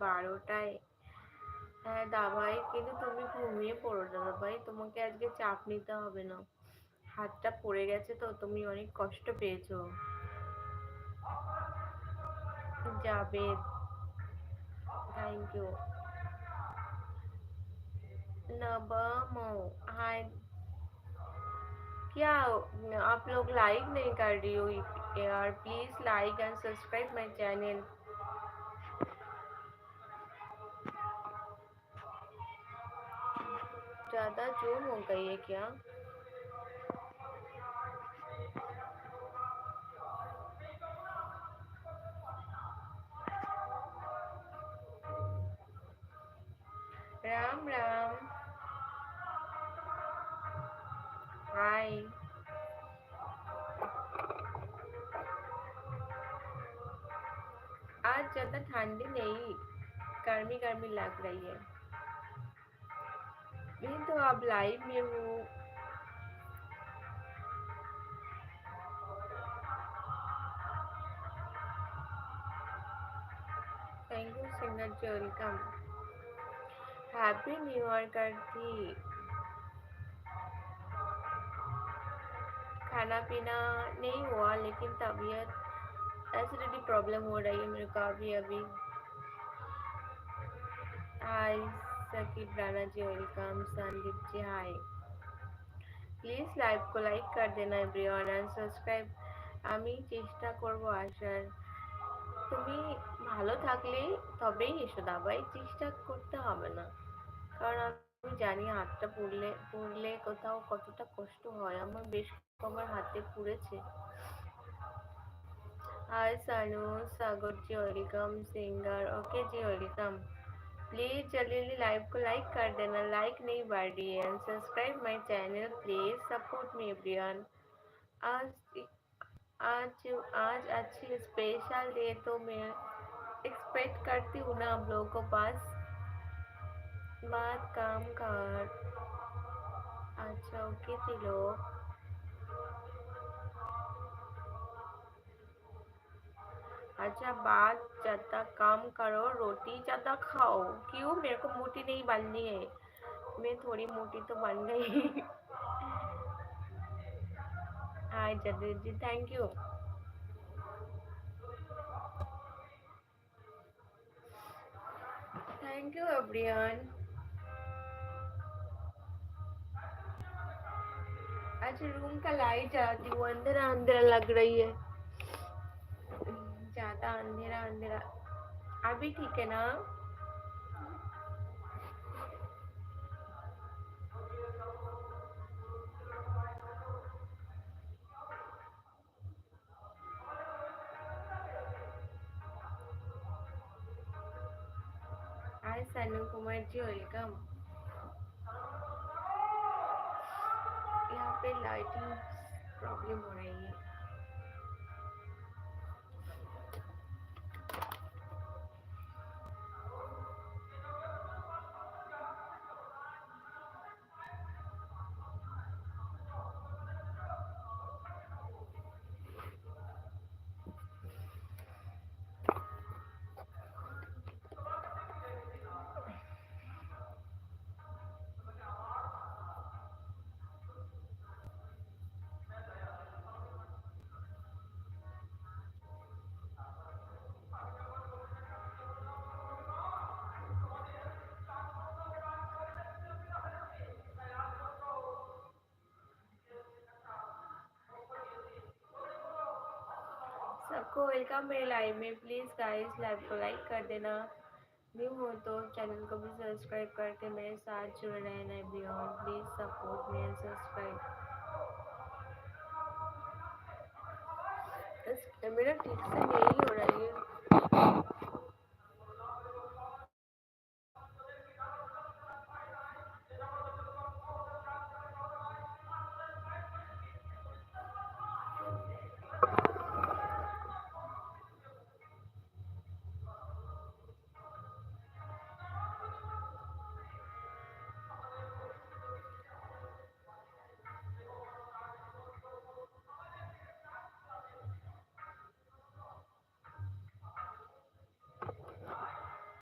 বারোটায় হ্যাঁ দাভাই কিন্তু তুমি ঘুমিয়ে পড়ো দাদা ভাই তোমাকে আজকে চাপ নিতে হবে না হাতটা পড়ে গেছে তো তুমি অনেক কষ্ট পেয়েছো যাবে थैंक यू नबमो हाय क्या आप लोग लाइक नहीं कर रही हो यार please like and subscribe my channel ज़्यादा जूम हो गई है क्या? राम राम। हाय। आज ज़्यादा ठंडी नहीं गर्मी गर्मी लग रही है। नहीं तो आप लाइव में हो। Thank you singer ji welcome happy new year करती खाना पीना नहीं हुआ, लेकिन तबीयत एसिडिटी प्रॉब्लम हो रही है मेरे को अभी अभी hi Sakib Rana ji welcome Sandeep ji hi please লাইভকে like कर देना एवरीवन एंड সাবস্ক্রাইব আমি চেষ্টা করব আসার তুমি ভালো থাকলেই তবেই এসো দাবাই চেষ্টা করতে হবে না কারণ আমি জানি হাতটা পুড়লে পুড়লে কোথাও কতটা কষ্ট হয় আমার বেশ কবার হাতে পুড়েছে hi Sanu Sagar ji welcome singer okay ji welcome please जल्दी लाइव को लाइक कर देना। लाइक नहीं बढ़ रही है। And subscribe my channel, please support me, everyone. आज आज आज अच्छी स्पेशल डे तो मैं एक्सपेक्ट करती हूँ ना आप लोगों को। पास बात काम कर। अच्छा ओके थी लोग अच्छा बात ज़्यादा काम करो, रोटी ज़्यादा खाओ। क्यों? मेरे को मोटी नहीं बननी है। मैं थोड़ी मोटी तो बन गई। Hi Jagdeep ji thank you thank you everyone अच्छा रूम का लाइट जाती हूँ अंदर अंधेरा लग रही है। अंधेरा अंधेरा अभी ठीक है ना? हाय सनु कुमार जी वेलकम यहाँ पे लाइटिंग प्रॉब्लम हो रही है। सबको वेलकम मेरे लाइव में प्लीज़ गाइस लाइव को लाइक कर देना। न्यू हो तो चैनल को भी सब्सक्राइब करके मेरे साथ जुड़ रहे हैं everyone please support me and subscribe मेरा ठीक से नहीं हो रहा है।